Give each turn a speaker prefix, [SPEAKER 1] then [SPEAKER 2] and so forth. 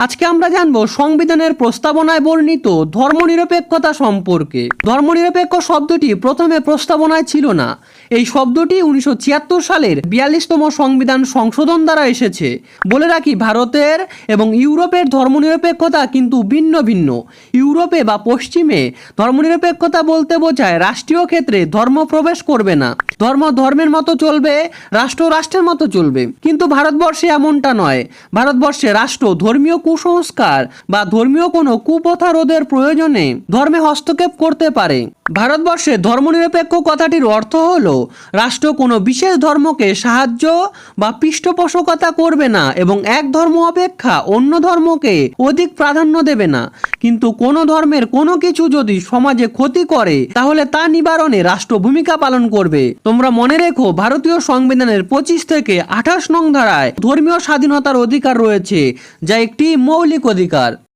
[SPEAKER 1] আজকে আমরা জানব সংবিধানের প্রস্তাবনায় বর্ণিত ধর্মনিরপেক্ষতা সম্পর্কে। ধর্মনিরপেক্ষ শব্দটি প্রথমে প্রস্তাবনায় ছিল না। এই শব্দটি উনিশশো ছিয়াত্তর সালের বিয়াল্লিশতম সংবিধান সংশোধন দ্বারা এসেছে। বলে রাখি, ভারতের এবং ইউরোপের ধর্মনিরপেক্ষতা কিন্তু ভিন্ন ভিন্ন। ইউরোপে বা পশ্চিমে ধর্মনিরপেক্ষতা বলতে বোঝায় রাষ্ট্রীয় ক্ষেত্রে ধর্ম প্রবেশ করবে না। ধর্ম ধর্মের মতো চলবে, রাষ্ট্র রাষ্ট্রের মতো চলবে। কিন্তু ভারতবর্ষে এমনটা নয়। ভারতবর্ষে রাষ্ট্র ধর্মীয় কুসংস্কার বা ধর্মীয় কোনো কুপ্রথা রোধের প্রয়োজনে ধর্মে হস্তক্ষেপ করতে পারে। ভারতবর্ষে ধর্মনিরপেক্ষ কথাটির অর্থ হলো, রাষ্ট্র কোনো বিশেষ ধর্মকে সাহায্য বা পৃষ্ঠপোষকতা করবে না এবং এক ধর্ম অপেক্ষা অন্য ধর্মকে অধিক প্রাধান্য দেবে না। কিন্তু কোনো ধর্মের কোনো কিছু যদি সমাজে ক্ষতি করে, তাহলে তা নিবারণে রাষ্ট্র ভূমিকা পালন করবে। তোমরা মনে রেখো, ভারতীয় সংবিধানের পঁচিশ থেকে আঠাশ নং ধারায় ধর্মীয় স্বাধীনতার অধিকার রয়েছে, যা একটি মৌলিক অধিকার।